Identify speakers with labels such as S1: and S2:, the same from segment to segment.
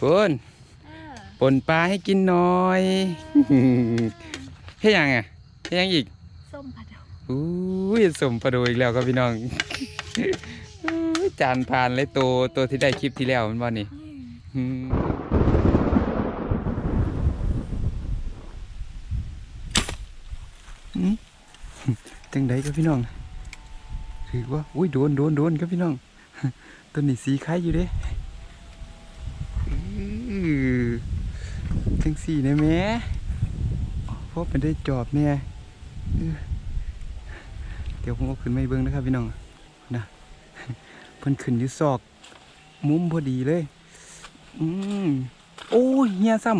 S1: คุณ
S2: เออ
S1: ปนปลาให้กินหน่อยเฮ้ยยังอะเฮ้ยยังอีก
S2: ส้มผัดดอก
S1: อุ้ยสมประดูอีกแล้วครับพี่น้องอุ้ยจานผ่านเลยตัวตัวที่ได้คลิปที่แล้วมันว่านี่
S2: อืม
S1: อืมอืมจังไดครับพี่น้องถือว่าอุ้ยโดนโดนโดนครับพี่น้องตัวนี้สีคล้ายอยู่เด้อื้อ จังสี่นะแม่เพราะเป็นได้จอบเนี่ยเดี๋ยวผมเอาขึ้นมาให้เบิ้งนะครับพี่น้องนะเพิ่นขึ้นอยู่ซอก มุมพอดีเลย อืมโอ้ยเฮียซ้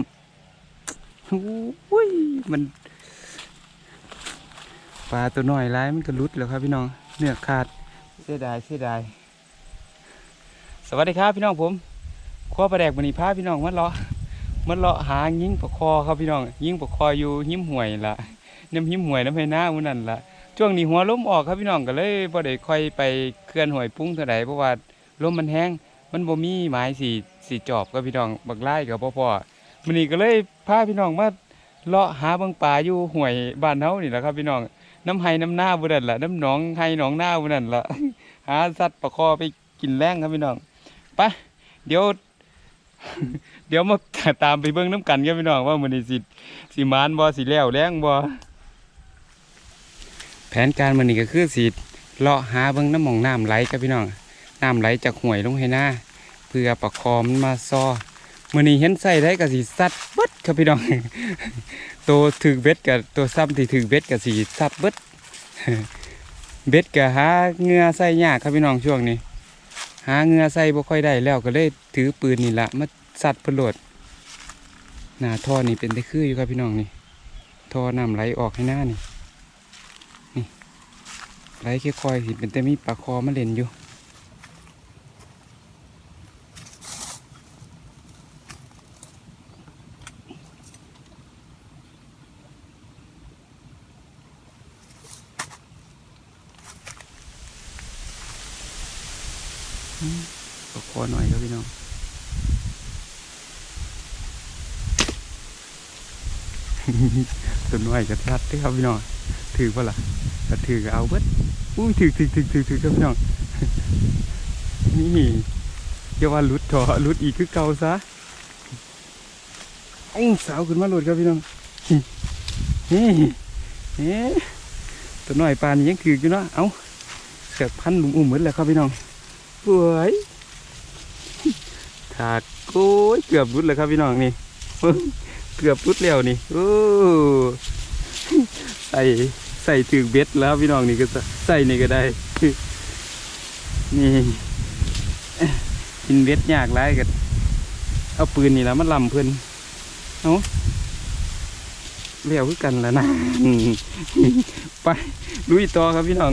S1: ำโอ้ยมันปลาตัวน้อยร้ายมันก็รุดแล้วครับพี่น้องเนื้อขาดเสียดายเสียดายสวัสดีครับพี่น้องผมครัวปลาแดกมันนี่พาพี่น้องมันเลาะ มันเลาะหายิงปลาคอครับพี่น้อง ยิงปลาคออยู่หิ้มห่วยละน้ำหิ้มห่วยน้ำไห้หน้ามันนั่นละช่วงนี้หัวล้มออกครับพี่น้องก็เลยบ่ได้ค่อยไปเคลื่อนห่วยปุ้งเท่าไหร่เพราะว่าลมมันแห้งมันบ่มีไม้สีสีจอบกับพี่น้องบักไล่กับพ่อพ่อมื้อนี้ก็เลยพาพี่น้องมาเลาะหาเบิ่งปลาอยู่ห้วยบ้านเฮานี่แหละครับพี่น้องน้ำไห้น้ำหน้าบ่นั่นล่ะน้ำหนองไห้หนองหน้าบ่นั่นล่ะหาสัตว์ปลาคอไปกินแรงครับพี่น้องไปเดี๋ยว เดี๋ยวมาตามไปเบิ่งน้ำกันครับพี่น้องว่ามื้อนี้สิสิมานบ่สิแล้วแรงบ่แผนการมื้อนี้ก็คือสิเลาะหาเบิ่งน้ำหมองน้ำไหลครับพี่น้องน้ำไหลจากห้วยลงให้หน้าเพื่อประคอมนมาซอมื่อนี้เห็นใส่ได้กับสีสัดเบิดครับพี่น้องตัวถือเบ็ดกับตัวซ้ำที่ถือเบ็ดกับสีสัดเบิดเบ็ดกับหาเงือใส่ยากครับพี่น้องช่วงนี้ หาเงือใส่บ่ค่อยได้แล้วก็เลยถือปืนนี่ละมาสัตว์พลดหน้าท่อนี่เป็นได้คืออยู่ครับพี่น้องนี่ท่อน้ำไหลออกให้หน้านี่นี่ไหลค่อยๆสิเป็นแต่มีปลาคอมาเล่นอยู่ ก็ขอหน่อยครับพี่น้อง ตัวน้อยกระทัดเด้อครับพี่น้องถือเปะล่ะถ้าถือก็เอาเบิดอุ้ยถือถือถือถือถือครับพี่น้องนี่เดี๋ยวว่าลุดถอลุดอีกคือเก่าซะอุ้สาวขึ้นมาหลุดครับพี่น้องนี่เอ๊ะตัวน้อยปานนี้ยังถืออยู่เนาะเอ้าเสือกพันหลุมอุ่มเหมือนแล้วครับพี่น้องสวยถากโอ้ยเกือบรุดเลยครับพี่น้องนี่ เกือบรุดแล้วนี่โอ้ใส่ใส่ถึงเบ็ดแล้วพี่น้องนี่ก็ใส่นี่ก็ได้ นี่กินเบ็ดยากไรกันเอาปืนนี่แล้วมันลำเพื่อนเอาเลี้ยวคือกันแล้วนะ ไปลุยต่อครับพี่น้อง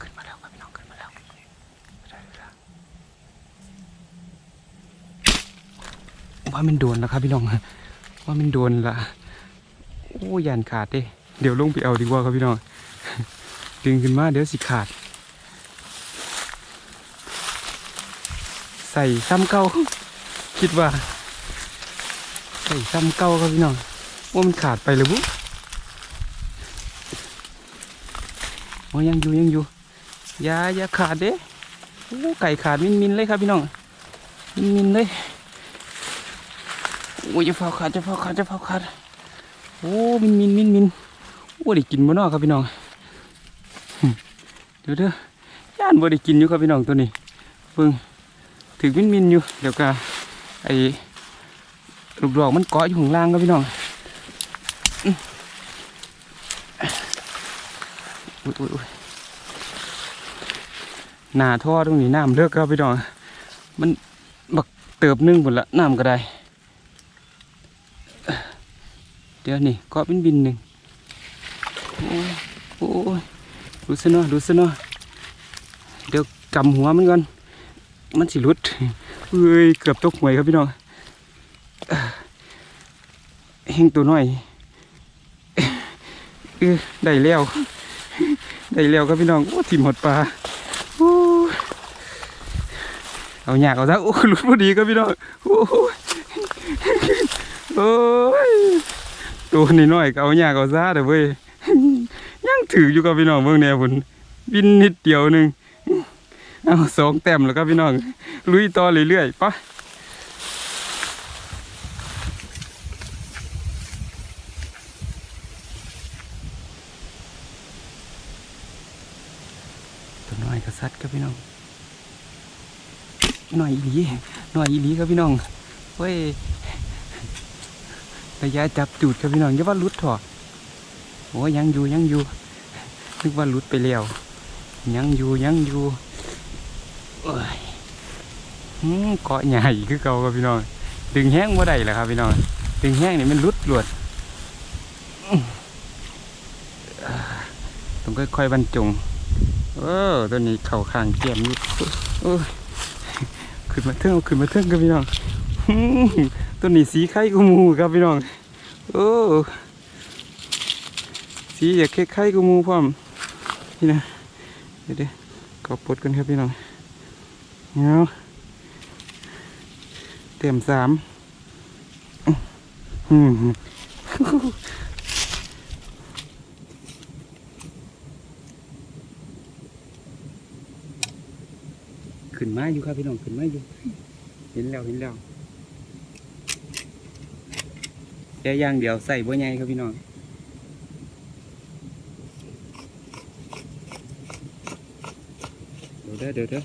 S1: ขึ้นมาแล้วครับพี่น้องขึ้นมาแล้วได้แล้ว ว่ามันโดนแล้วครับพี่น้องว่ามันโดนละโอ้ยันขาดเด้เดี๋ยวลงไปเอาดีกว่าครับพี่น้องดึงขึ้นมาเดี๋ยวสิขาด ใส่ซ้ำเก่าคิดว่า ใส่ซ้ำเก่าครับพี่น้องว่ามันขาดไปเลยบุ๊โอ้ยังอยู่ยังอยู่อย่าอย่าขาดเด้โอ้ไก่ขาดมินมินเลยครับพี่น้องมินมินเลย โอ้ยจะเฝ้าขาดจะเฝ้าขาดจะเฝ้าขาดโอ้มินมินมินมินโอ้ได้กินบ่นอครับพี่น้องเดี๋ยวเด้อย่านบ่ได้กินอยู่ครับพี่น้องตัวนี้เบิ่งถึงมินมินอยู่เดี๋ยวก็ไอ้ลูกดอกมันเกาะอยู่ข้างล่างครับพี่น้องอุ้ยอุ้ยอุ้ยหน้าท่อตรงนี้น้ำเลิกครับพี่น้องมันบักเติบนึงหมดละน้ำก็ได้ เดี๋ยวนี่ก็เป็นบินหนึ่งโอ้ยโอ้ยดูซะเนาะดูซะเนาะเดี๋ยวกำหัวมันก่อนมันสิหลุดเอ้ยเกือบตกหวยครับพี่น้องเฮงตัวน้อยเออได้แล้วได้แล้วครับพี่น้องโอ้ทิมหดปลาโอ้เอาอยากเอาซะโอ้หลุดพอดีครับพี่น้องโอ้ย ตัวนี้น้อยๆก็เอาอยากเอาซะเด้อเว้ยยังถืออยู่กับพี่น้องเบิ่งแนวพุ่นบินนิดเดียวหนึงเอาสองแต้มแล้วครับพี่น้องลุยต่อเรื่อยๆปะตัวน้อยกระซัดครับพี่น้องน่อยอีหลีน่อยอีหลีครับพี่น้องเว้ย ระยะจับจูดครับพี่น้องอย่าว่าลุดถอะโอ้ยยังอยู่ยังอยู่นึกว่าลุดไปแล้วยังอยู่ยังอยู่โอ้ยอืมเกาะใหญ่คือเก่าครับพี่น้องดึงแห้งว่าได้แหละครับพี่น้องดึงแห้งนี่มันรุดหลวดต้องค่อยๆบรรจงเออตัวนี้เข่าข้างเกียมอยู่ขึ้นมาเทิงขึ้นมาเทิงครับพี่น้อง ตัวนี้สีไข่กูมูครับพี่น้อง โอ้สีอยากคล้ายๆกูมูพร้อมนี่นะเดี๋ยวเดี๋ยวขอปลดกันครับพี่น้องเอาะเต็มสามอืมขึ้นมาอยู่ครับพี่น้องขึ้นมาอยู่ เห็นแล้วเห็นแล้ว แค่ย่างเดียวใส่บ่ใหญ่ครับพี่น้องเดี๋ยวเด้อเดี๋ยวเด้อ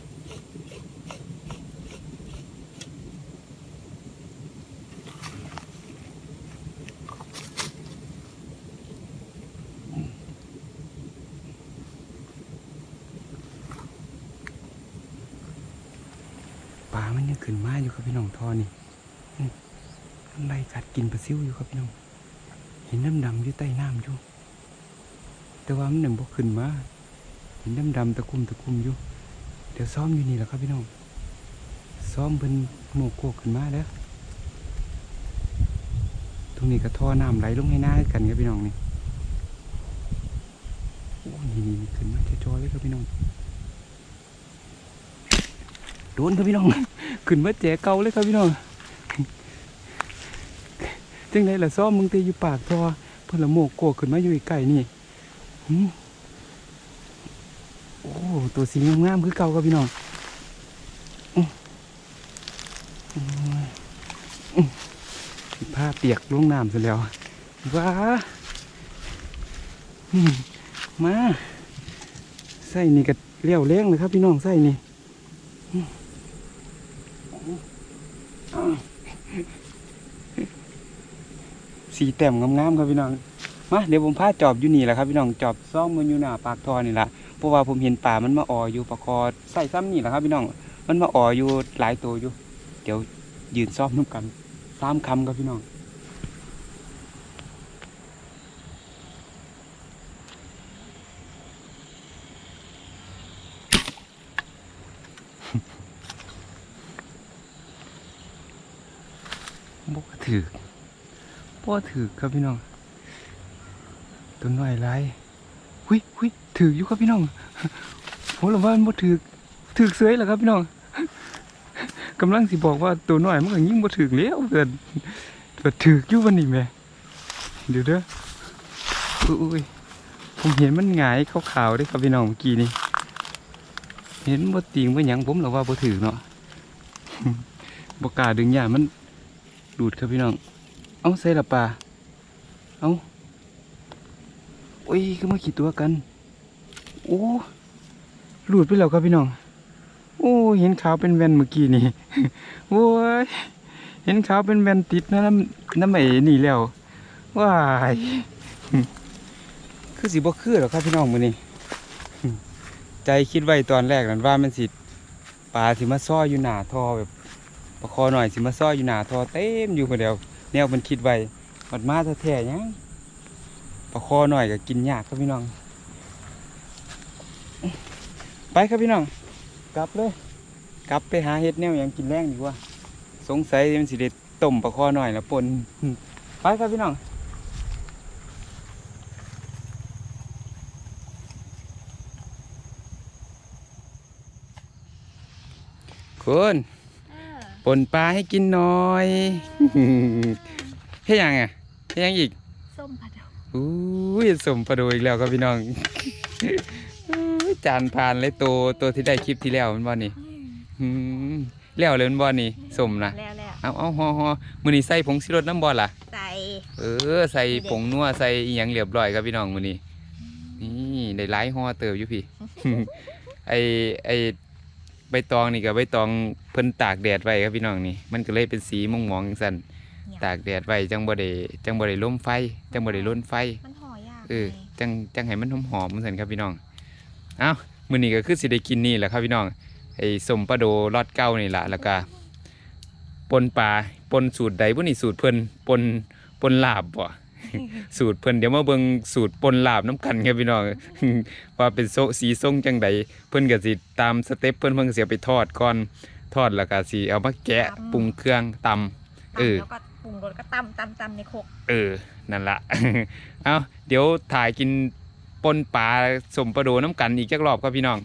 S1: ปลามันยังขึ้นมาอยู่ครับพี่น้องท่อนไล่ กินปลาซิวอยู่ครับพี่น้อง เห็นน้ำดำอยู่ใต้น้ำอยู่ แต่ว่ามันหนึ่งบกขึ้นมา เห็นน้ำดำตะคุ่มตะคุ่มอยู่ เดี๋ยวซ้อมอยู่นี่แหละครับพี่น้อง ซ้อมเป็นโมกโกกขึ้นมาแล้ว ตรงนี้ก็ท่อน้ำไหลลงให้หน้ากันครับพี่น้องนี่โอ้นี่นี่ขึ้นมาจอยเลยครับพี่น้อง โดนครับพี่น้อง ขึ้นมาแจกเก่าเลยครับพี่น้อง จังไดล่ะซ้อมมึงเตอยู่ปากทอเพิ่นละโมกโกขึ้นมาอยู่ไกลนี่โอ้ตัวสีงามๆคือเก่าครับพี่น้องผ้าเปียกลงน้ำซะแล้วว้ามาใส่นี่ก็เลี้ยวแรงเลยครับพี่น้องใส่นี่ สีแต้มงามๆครับพี่น้องมาเดี๋ยวผมพาจอบอยู่นี่แหละครับพี่น้องจอบซ่องมันอยู่หน้าปากทอนี่แหละเพราะว่าผมเห็นป่ามันมาอ่ออยู่ปากคอใส่ซ้ำนี่แหละครับพี่น้องมันมาอ่ออยู่หลายตัวอยู่ เดี๋ยวยืนซ่อมน้ำกันสามคำครับพี่น้องบกถือ บ่ถือครับพี่น้องตัวน้อยไรหุยหุยถืออยู่ครับพี่น้องผมรู้ว่ามันบ่ถือถือเสยแล้วครับพี่น้องกำลังสิบอกว่าตัวน้อยมันก็ยิ่งบ่ถือแล้วเกินแต่ถืออยู่วันนี้แม่เดี๋ยวเด้ออุ้ยผมเห็นมันหงายขาวๆด้ครับพี่น้องเมื่อกี้นี่เห็นบ่ติงบ่หยังผมหรอว่าบ่ถือเนาะบ่กล้าดึงหย่ามันดูดครับพี่น้อง เอาใส่ละปลาเอาโอ้ยก็มาขี่ตัวกัน โอ้หลุดไปแล้วครับพี่น้อง โอ้เห็นขาวเป็นแวนเมื่อกี้นี่โอ้ยเห็นขาวเป็นแวนติดนะน้ำน้ำไอ้นี่แล้วว้ายคือสิบ่คือหรอครับพี่น้องมือนี้ใจคิดไว้ตอนแรกนั่นว่ามันสิปลาสิมาซ้ออยู่หนาท่อแบบประคอหน่อยสิมาซ้ออยู่หนาท่อเต็มอยู่คนเดียว แนวมันคิดไว้มันมาแท้ๆยังประคอหน่อยก็กินยากครับพี่น้อง ไปครับพี่น้อง กลับเลย กลับไปหาเฮ็ดแนวหยังกินแรงดีกว่า สงสัยมันสิได้ต้มปลาคอหน่อยละปนไปครับพี่น้องคุณ ปนปลาให้กินหน่อยเฮ็ดหยังอะเฮ็ดหยังอีก
S2: ส้มปลาดก
S1: อู้ยสมประโดอีกแล้วครับพี่น้องอู้ยจานผ่านเลยตัวตัวที่ได้คลิปที่แล้วมันบ่นี่
S2: อืม
S1: หืมแล้วเลยมันบ่นี่สมนะ
S2: แล้วแล้ว
S1: เอาเอาฮอฮอมื้อนี้ใส่ผงชูรสน้ำบ่ล่ะ
S2: ใส่
S1: เออใส่ผงนัวใส่อีหยังเรียบร้อยครับพี่น้องมื้อนี้นี่ได้หลายห่อเติบอยู่พี่ไอไอใบตองนี่กับใบตองเพิ่นตากแดดไว้ครับพี่น้องนี่ มันก็เลยเป็นสีม่วงๆจังซั่นตากแดดไว้จังบ่ได้จังบ่ได้ล้มไฟ จังบ่ได้ล้นไฟ
S2: มันห่อยาก
S1: เออ
S2: ไง
S1: จังจังให้มันหอมหอมๆซั่นครับพี่น้อง เอ้ามื้อนี้ก็คือสิได้กินนี่แหละครับพี่น้องไอ้สมปลาโดรอดเก้านี่ล่ะแล้วก็ปนปลาปนสูตรใดบ่นี่สูตรเพิ่นปนปนลาบบ่ สูตรเพิ่นเดี๋ยวมาเบิ่งสูตรปนลาบน้ำกันครับพี่น้องว่าเป็นโซสีทรงจังใดเพิ่นก็สิตามสเต็ปเพิ่นเพิ่นก็สิเอาไปทอดก่อนทอดแล้วก็สิเอามาแกะปรุงเครื่องตำเออ
S2: แล้วก็ปรุงรสก็ตำตำตำในโครก
S1: เออนั่นละเอาเดี๋ยวถ่ายกินปนปลาสมปลาโดน้ำกันอีกจักรอบครับพี่น้อง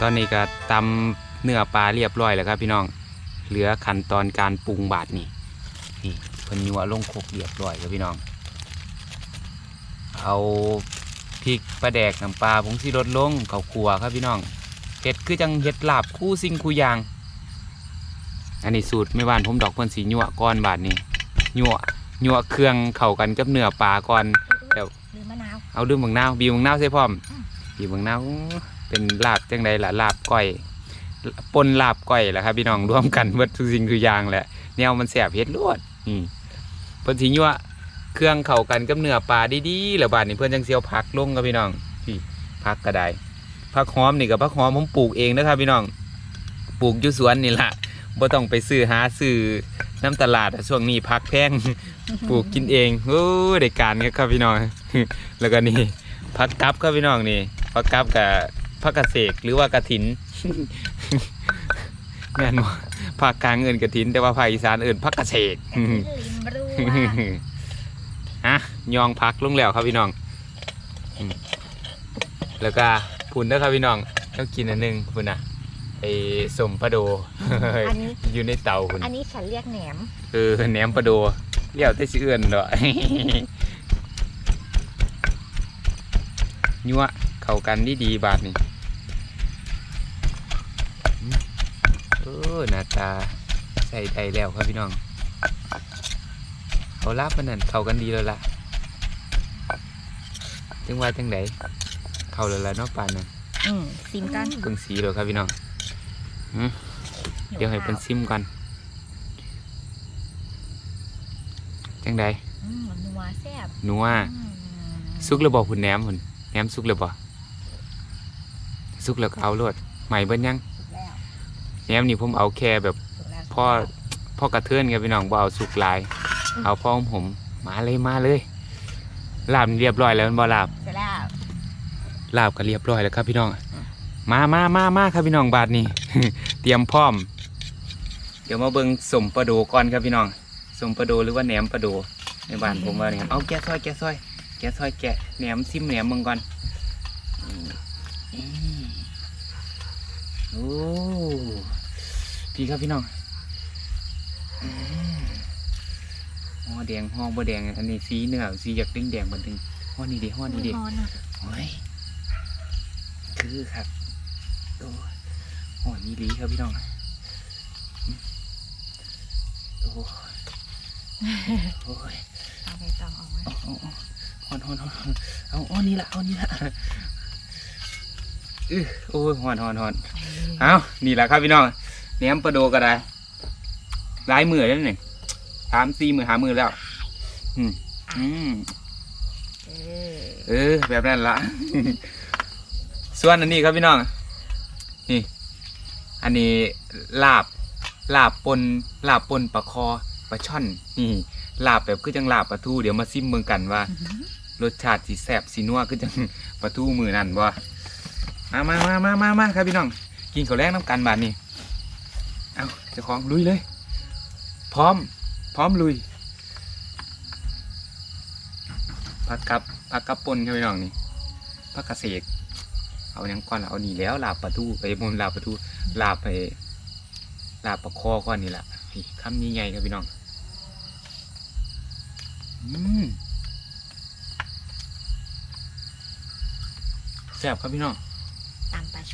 S1: ตอนนี้ก็ตำเนื้อปลาเรียบร้อยแล้วครับพี่น้อง เหลือขั้นตอนการปรุงบาดนี่นี่เพิ่นยัวลงโคกเรียบร้อยครับพี่น้อง เอาพริกปลาแดกน้ำปลาผงซีรสลงเขาครัวครับพี่น้องเห็ดคือจังเห็ดลาบคู่สิ่งคู่อย่าง อันนี้สูตรไม่หวานผมดอกเพิ่นสียัวก้อนบาดนี่ยัวยัวเครื่องเข้ากันกับเนื้อปลาก่อนเดี๋ยว
S2: หรือมะนาว
S1: เอาดื่มบังนาวบีบบังนาวใส่พร้อม
S2: อืม
S1: บีบบังนาว เป็นลาบจังใดล่ะลาบก้อยปนลาบก้อยแหละครับพี่น้องรวมกันเบิดทุกสิ่งทุกอย่างแหละแนวมันแสบเฮ็ดรวดนี่เพิ่นสิยั่วเครื่องเข้ากันกับเนื้อปลาดีๆแล้วบาดนี้เพิ่อนจังสิเอาผักลงครับพี่น้องพี่ผักก็ได้ผักหอมนี่กับผักหอมผมปลูกเองนะครับพี่น้องปลูกอยู่สวนนี่ล่ะบ่ต้องไปซื้อหาซื้อน้ำตลาดช่วงนี้ผักแพงปลูกกินเองโอ้ได้การครับพี่น้องแล้วก็นี่ผักกับครับพี่น้องนี่ผักกับกับ ผักกระเสกหรือว่ากระถินแม่นบ่ภาคกลางเอิ้นกระถิน แต่ว่าภาคอีสานเอิ้นผักกระเสก
S2: ลิมรัว
S1: ฮะยองพักลงแล้วครับพี่น้องอืมแล้วก็พุ่นเด้อครับพี่น้องต้องกินอันหนึงพุ่นน่ะไอ้สมปลาโด
S2: อันนี้
S1: อยู่ในเตาพุ่น
S2: อันนี้ฉันเรียกแหนม
S1: เออแหนมปลาโดเลี้ยวแต่สิเอื้อนดอกยัว เข้ากันดีดีๆบาทนี่อืมเออหน้าตาใส่ได้แล้วครับพี่น้องเขาลาบมันนั่นเข้ากันดีแล้วล่ะจังว่าจังไดเข้าแล้วล่ะเนาะปานนั้น
S2: อืมซิมกัน
S1: เบิ่งสีแล้วครับพี่น้องอืมเดี๋ยวให้เพิ่นซิมก่อนจังได
S2: อืมนัวแซ่บ
S1: นัว
S2: อืม
S1: สุกแล้วบอกคุณแหนมคุณแหนมสุกแล้วบ่ สุกแล้วก็เอาโลดใหม่เบิ้ยัง
S2: สุกแล้ว
S1: แหนมนี่ผมเอาแค่แบบ
S2: สุกแล้ว
S1: พ่อพ่อกระเทือนครับพี่น้องบ่เอาสุกหลาย เอาพ่อของผม มาเลยมาเลยลาบนี่เรียบร้อยแล้วแม่นบ่ลาบ
S2: เสร็จแล้ว
S1: ลาบก็เรียบร้อยแล้วครับพี่น้อง มามามามาครับพี่น้องบาทนี้ เตรียมพร้อม เดี๋ยวมาเบิ่งสมปลาโดก่อนครับพี่น้องสมปลาโดหรือว่าแหนมปลาโดในบ้านผมว่าเนี่ยเอาแกะซอยแกะซอยแกะซอยแกะแหนมซิมแหนมมึงก่อนอืมอืม โอ้พี่ครับพี่น้องอืมห่อแดงห่อบ่แดงอันนี้สีเนื้อสีอยากแดงแดงๆบัดนึงห่อนี่ดิห่อนี่ดิ
S2: นอนอะ
S1: โอ้ยคือครับโอ้ยหอยมีหลีครับพี่น้องอืมโอ้ยโอ้ย
S2: เอาไปตองออกมา
S1: เอาเอาเอาหอนหอนหอนเอาเอานี่ละเอานี่ละ อื้อโอ้ยหอนหอนหอนเอานี่แหละครับพี่น้องแหนมปลาโดก็ได้หลายมือแล้วนี่สามสี่มือหามือแล้ว อืมอืม
S2: เออ
S1: เออ แบบนั้นละส่วนอันนี้ครับพี่น้อง นี่ อันนี้ลาบ ลาบปน ลาบปนปลาคอปลาช่อน นี่ ลาบแบบคือจังลาบปลาทู เดี๋ยวมาซิมเมืองกันว่า รสชาติสีแซ่บสีนัวคือจังปลาทูมือนั่นบ่ มามามามามามาครับพี่น้อง กินข้าวแรกน้ำกันบาดนี้เอาเจ้าของลุยเลย พร้อม พร้อมลุย ผักกับผักกับปนครับพี่น้องนี่ผักกระเสกเอาหยังก่อนเอานี่แล้วลาบปลาทูไปบนลาบปลาทูลาบไปลาบปลาคอก่อนนี่แหละคำนี้ใหญ่ครับพี่น้องอืมแซ่บครับพี่น้อง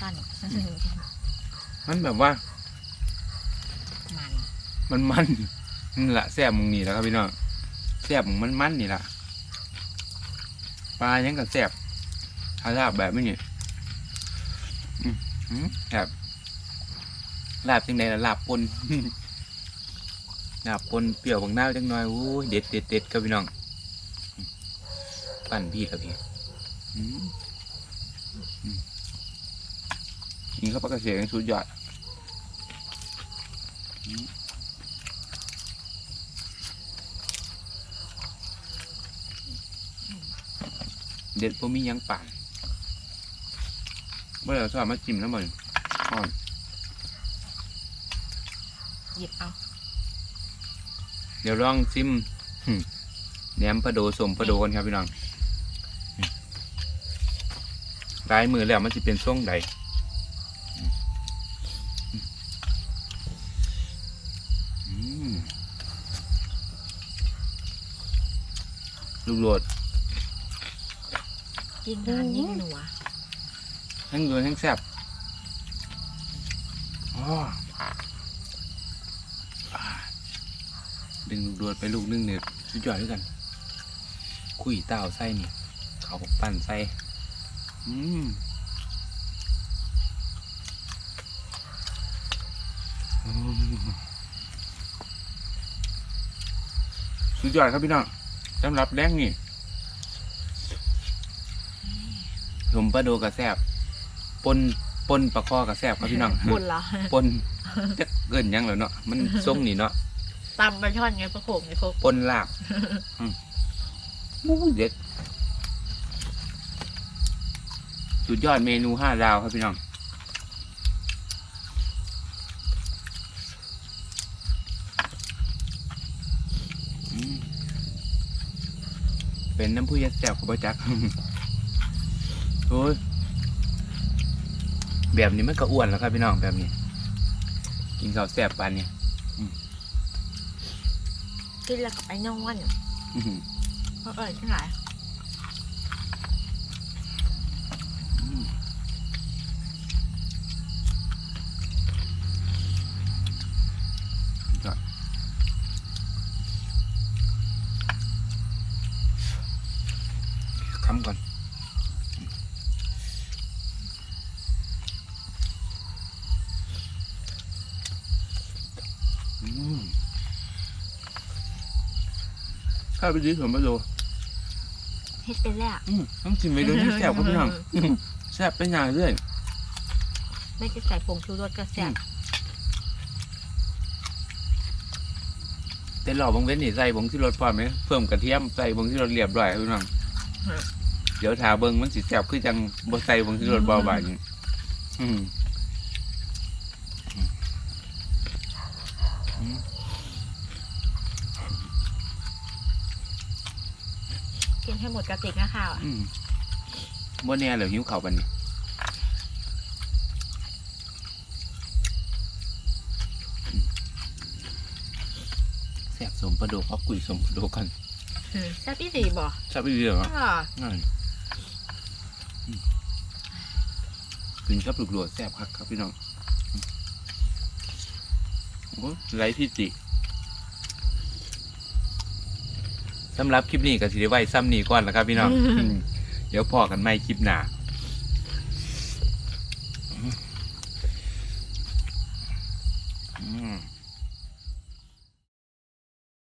S2: ตำปลาช่น
S1: มันแบบว่า
S2: มัน
S1: มันมันนี่แหละแซ่บมึงนี่แหล้วครับพี่น้องแซ่บมึงมันมันนี่แหละปลายังกับแซ่บถ้าลาบแบบนี้นี่แบบลาบจังไดล่ะลาบปนลาบปนเปรี้ยวบางหน้าจังหน่อยโอ้ยเด็ดเด็ดเด็ดครับพี่น้องปั่นพี่ครับพี่อืมอืม กินข้าวปลากระเสียงสุดยอดเด็ดผมมีหยังป่านเมื่อเราสามารถจิ้มแล้วมันอ่อน
S2: หยิบเอา
S1: เดี๋ยวลองซิมหึแหนมพะโดสมพะโดกันครับพี่น้องหึลายมือแล้วมันจะเป็นช่วงใดอืมอืม ลูกโหลด
S2: กินทานยิ่งหนัว
S1: ทั้งโดนทั้งแซ่บอ๋ออ่าดึงลูกโดดไปลูกนึงเนี่ยสุดยอดด้วยกัน คุยเต้าไส้นี่เขาปั่นไส้อืมอืมสุดยอดครับพี่น้อง สำหรับแรงนี่ผมปลาโดกระแซบปนปนปลาคอกระแซบครับพี่น้อง
S2: บุญเหรอ
S1: ปนจะเกินหยังแล้วเนาะมันทรงนี่เนาะ
S2: ตำปลาช่อนไงปลาโขงไงพวก
S1: ปนลาบอืมอู้เด็ดสุดยอดเมนูห้าดาวครับพี่น้อง อืม เป็นน้ำผู้ยัดแสบของประจักโอ้ยแบบนี้มันก็อ้วนแล้วครับพี่น้องแบบนี้ กินข้าวแสบปานนี้
S2: กินแล้วก็ไปนอน
S1: อื้อหือ
S2: เพราะเออที่ไหน
S1: อืมสุดยอดคำก่อน อืม ข้าวไปดีผมมาดู
S2: เฮ็ดเป็นแล้ว
S1: อืมต้องชิมไปด้วยที่แซ่บครับพี่น้องอืมแซ่บเป็นอย่างเรื่อย
S2: ไม่จะใส่ผงชูรสก็แซ่บ
S1: แต่หล่อบางเว้นนี่ใส่บงที่รสพร้อมไหมเพิ่มกระเทียมใส่บงที่รสเรียบร้อยครับพี่น้องเดี๋ยวถาเบิงมันสิแซ่บคือจังบ่ใส่บงที่รสเบาบางอืมอืม
S2: กินให้หม ดกระติกนะข้าวอะ
S1: อืมบ่แน่เหลือหิวข้าวบันนี้อืมแซ่บสมประโดกเอากุยสมประโดกกัน
S2: แซ่บพี่สีบอก
S1: แซ่บอีเดียว
S2: อ่า
S1: ง่ายอืมกินกับลูกโหลดแซ่บครับครับพี่น้องโอ้ยไรที่ติ สำหรับคลิปนี้ก็สิได้ไว้ซ้ำนี้ก่อนแล้วครับพี่น้องอืมเดี๋ยวพอกันใหม่คลิปหน้า